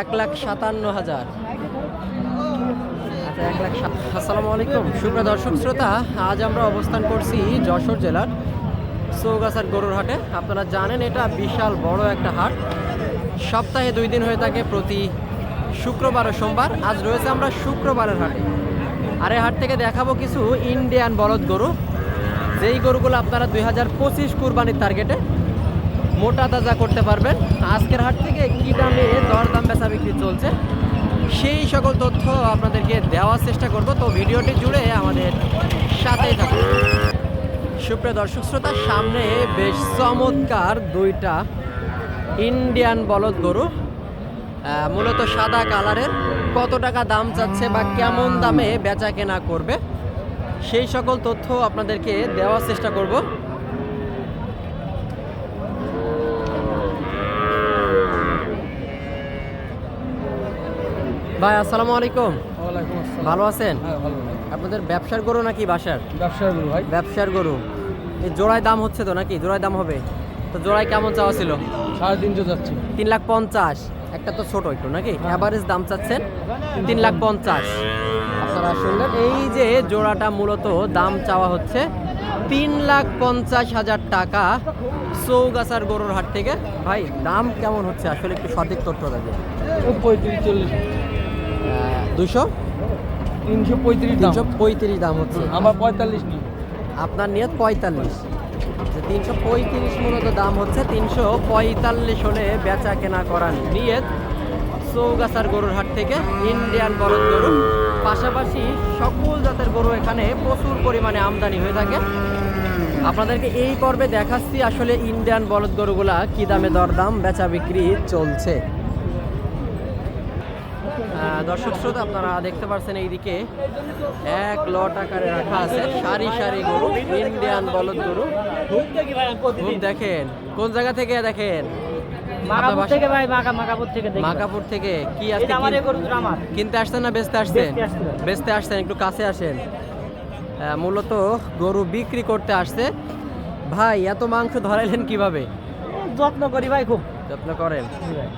এক লাখ সাতান্ন হাজার। আচ্ছা এক লাখ আসসালামু আলাইকুম। সুপ্রিয় দর্শক শ্রোতা, আজ আমরা অবস্থান করছি যশোর জেলার চৌগাছার গরুর হাটে। আপনারা জানেন এটা বিশাল বড় একটা হাট। সপ্তাহে দুই দিন হয়ে থাকে প্রতি শুক্রবার ও সোমবার। আজ রয়েছে আমরা শুক্রবারের হাটে। আর এই হাট থেকে দেখাবো কিছু ইন্ডিয়ান বলদ গরু। যেই গরুগুলো আপনারা দুই হাজার পঁচিশ কুরবানির টার্গেটে মোটা তাজা করতে পারবেন, আজকের হাট থেকে কী দামে দরদাম বেচা বিক্রি চলছে, সেই সকল তথ্য আপনাদেরকে দেওয়ার চেষ্টা করব। তো ভিডিওটি জুড়ে আমাদের সাথেই থাকুন। সুপ্রিয় দর্শক শ্রোতা, সামনে বেশ চমৎকার দুইটা ইন্ডিয়ান বলদ গরু মূলত সাদা কালারের। কত টাকা দাম চাচ্ছে বা কেমন দামে বেচা কেনা করবে? সেই সকল তথ্য আপনাদেরকে দেওয়ার চেষ্টা করব। ভাই আসসালামু আলাইকুম। ভালো আছেন? হ্যাঁ আপনাদের ব্যবসার গরু নাকি বাসার? ব্যবসার গরু ভাই। ব্যবসার গরু। এই জোড়ায় দাম হচ্ছে তো নাকি? জোড়ায় দাম হবে? তো জোড়ায় কেমন চাওয়া ছিল? সাড়ে তিনশো যাচ্ছে। তিন লাখ পঞ্চাশ। একটা তো ছোট একটু নাকি? অ্যাভারেজ দাম চাচ্ছেন? তিন লাখ পঞ্চাশ। আপনারা শুনলেন। এই যে জোড়াটা মূলত দাম চাওয়া হচ্ছে তিন লাখ পঞ্চাশ হাজার টাকা চৌগাছার গরুর হাট থেকে। ভাই দাম কেমন হচ্ছে? আসলে একটু সঠিক তথ্য ও পঁয়ত্রিশ চল্লিশ। দুশো তিনশো পঁয়ত্রিশ তিনশো পঁয়ত্রিশ দাম হচ্ছে। আমার পঁয়তাল্লিশ আপনার নিয়ত পঁয়তাল্লিশ। তিনশো পঁয়ত্রিশ মূলত দাম হচ্ছে তিনশো পঁয়তাল্লিশ হলে বেচা কেনা করার নিয়ত চৌগাছার গরুর হাট থেকে ইন্ডিয়ান বলদ গরু। পাশাপাশি সকল জাতের গরু এখানে প্রচুর পরিমাণে আমদানি হয়ে থাকে। আপনাদেরকে এই পর্বে দেখাচ্ছি আসলে ইন্ডিয়ান বলদ গরুগুলা কি দামে দরদাম, বেচা বিক্রি চলছে। দর্শক শ্রোতা, আপনারা দেখতে পাচ্ছেন এইদিকে এক লট আকারে রাখা আছে সারি সারি গরু, ইন্ডিয়ান বলদ গরু। দেখেন, কোন জায়গা থেকে দেখেন? মাকাপুর থেকে ভাই মাকা মাকাপুর থেকে দেখি মাকাপুর থেকে কি আজকে আমার এই আমার কিনতে আসছেন না বেচতে আসছেন? বেচতে আসছেন একটু কাছে আসেন। মূলত গরু বিক্রি করতে আসছে। ভাই এত মাংস ধরাইলেন কীভাবে? যত্ন করি ভাই খুব। যত্ন করেন।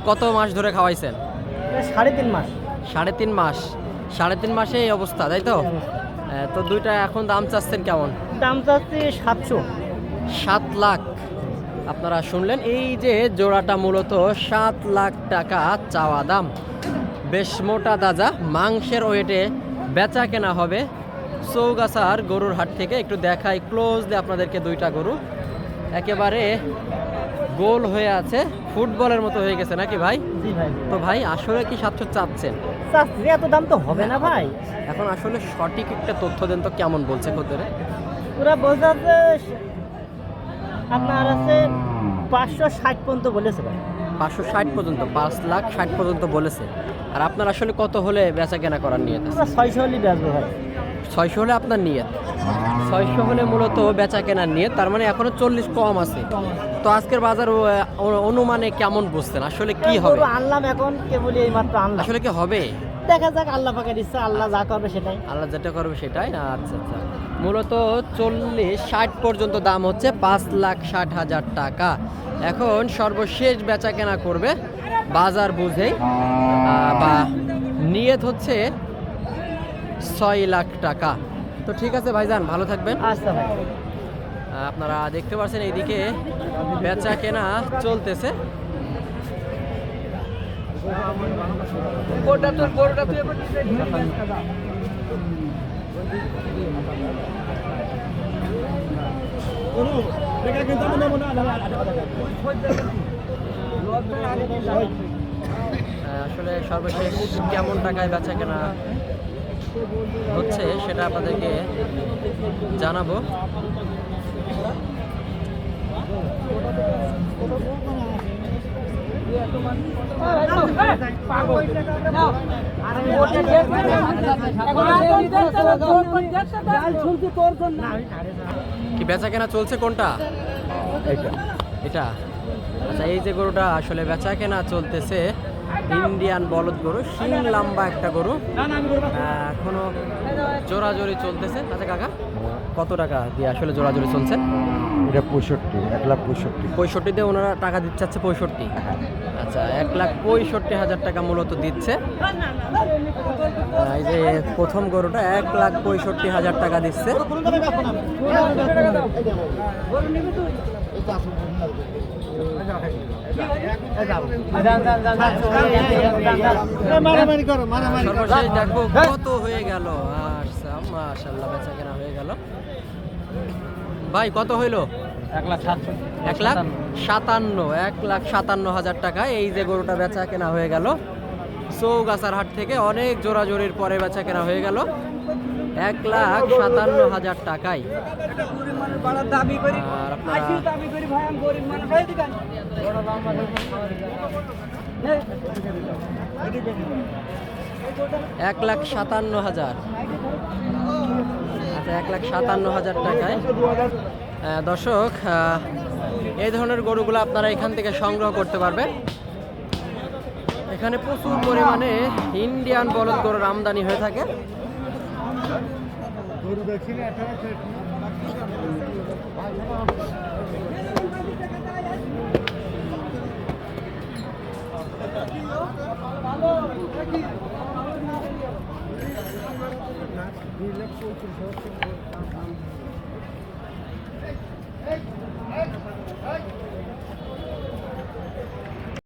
কত মাস ধরে খাওয়াইছেন? সাড়ে তিন মাস। সাড়ে তিন মাস। সাড়ে তিন মাসে এই অবস্থা তাই তো? তো দুইটা এখন দাম চাচ্ছেন কেমন? দাম চাচ্ছি সাতশো। সাত লাখ। আপনারা শুনলেন এই যে জোড়াটা মূলত সাত লাখ টাকা চাওয়া দাম। বেশ মোটা দাজা মাংসের ওয়েটে বেচা কেনা হবে। চৌগাছার গরুর হাট থেকে একটু দেখাই ক্লোজলি আপনাদেরকে দুইটা গরু। একেবারে গোল হয়ে আছে ফুটবলের মতো হয়ে গেছে নাকি ভাই? তো ভাই। আসলে কি সাতশো চাচ্ছেন? চাচ্ছি এত দাম তো হবে না ভাই। এখন আসলে সঠিক একটা তথ্য দেন তো কেমন বলছে খদ্দরে? ওরা বোঝাচ্ছে আপনার আছে পাঁচশো ষাট পর্যন্ত বলেছে ভাই। পাঁচশো ষাট পর্যন্ত পাঁচ লাখ ষাট পর্যন্ত বলেছে। আর আপনার আসলে কত হলে বেচা কেনা করার নিয়ত আমরা ছয়শো হলেই বেচবো ভাই। ছয়শো হলে আপনার নিয়ত? ছয়শো হলে মূলত বেচা কেনার নিয়ত তার মানে এখনও চল্লিশ কম আছে। তো আজকের বাজার অনুমানে কেমন বুঝছেন? আসলে কি হবে? আনলাম এখন কেবলই এই মাত্র আনলাম। আসলে কি হবে? দেখা যাক আল্লাহ পাকের ইচ্ছা আল্লাহ যা করবে সেটাই। আল্লাহ যেটা করবে সেটাই? আচ্ছা আচ্ছা। মূলত চল্লিশ ষাট পর্যন্ত দাম হচ্ছে পাঁচ লাখ ষাট হাজার টাকা। এখন সর্বশেষ বেচা কেনা করবে বাজার বুঝেই বা নিয়ত হচ্ছে ছয় লাখ টাকা। তো ঠিক আছে ভাইজান ভালো থাকবেন। আচ্ছা ভাই। আপনারা দেখতে পাচ্ছেন এইদিকে বেচা কেনা চলতেছে। আসলে সর্বশেষ কেমন টাকায় বেচা কেনা হচ্ছে সেটা আপনাদেরকে জানাব। কি বেচা কেনা চলছে কোনটা? এটা? আচ্ছা এই যে গরুটা আসলে বেচা কেনা চলতেছে ইন্ডিয়ান বলদ গরু শিং লম্বা একটা গরু। এখনও জোরাজোরি চলতেছে। আচ্ছা কাকা কত টাকা দিয়ে আসলে জোরাজোরি চলছে? এটা পঁয়ষট্টি এক লাখ পঁয়ষট্টি। পঁয়ষট্টিতে ওনারা টাকা দিচ্ছে পঁয়ষট্টি। আচ্ছা এক লাখ পঁয়ষট্টি হাজার টাকা মূলত দিচ্ছে। এই যে প্রথম গরুটা এক লাখ পঁয়ষট্টি হাজার টাকা দিচ্ছে। কত হয়ে গেল। আচ্ছা বেচা কেনা হয়ে গেল। ভাই, কত হইল? এক লাখ সাতান্ন। এক লাখ সাতান্ন হাজার টাকা। এই যে গরুটা বেচা কেনা হয়ে গেল। চৌগাছার হাট থেকে অনেক জোরাজোরির পরে বেচা কেনা হয়ে গেল। এক লাখ সাতান্ন হাজার টাকায়। এক লাখ সাতান্ন হাজার। আচ্ছা এক লাখ সাতান্ন হাজার টাকায়। দর্শক এই ধরনের গরুগুলো আপনারা এখান থেকে সংগ্রহ করতে পারবেন। এখানে প্রচুর পরিমাণে ইন্ডিয়ান বলদ গরুর আমদানি হয়ে থাকে। দুই Hey! Hey! Hey!